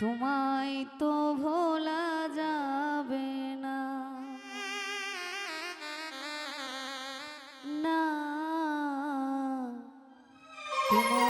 তোমায় তো ভোলা যাবে না। না। তোমায়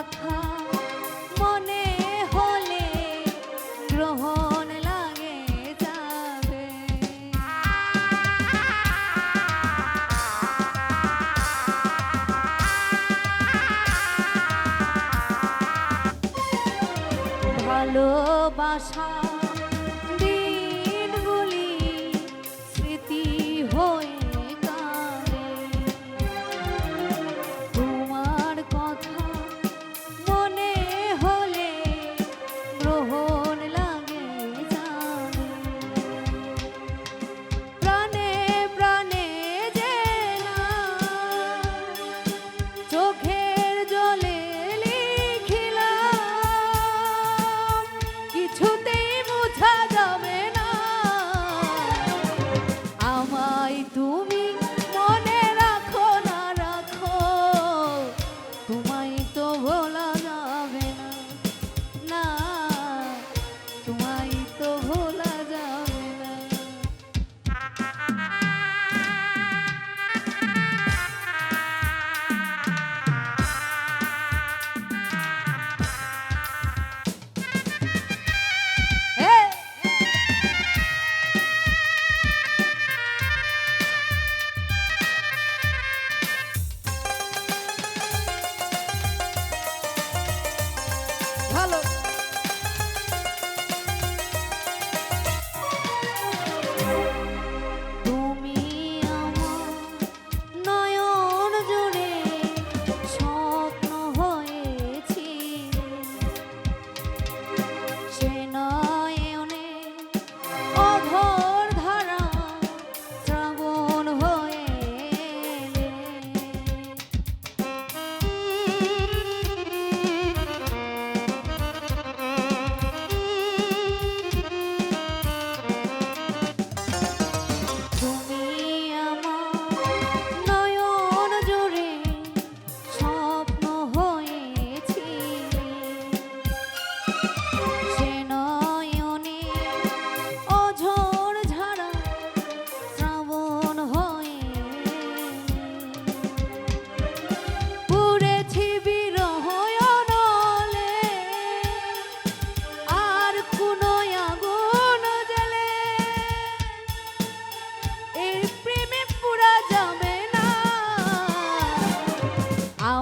কথা হলে লাগে যাবে। ভালোবাসা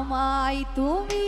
আমায় তুমি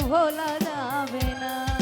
ভোলা যাবে না।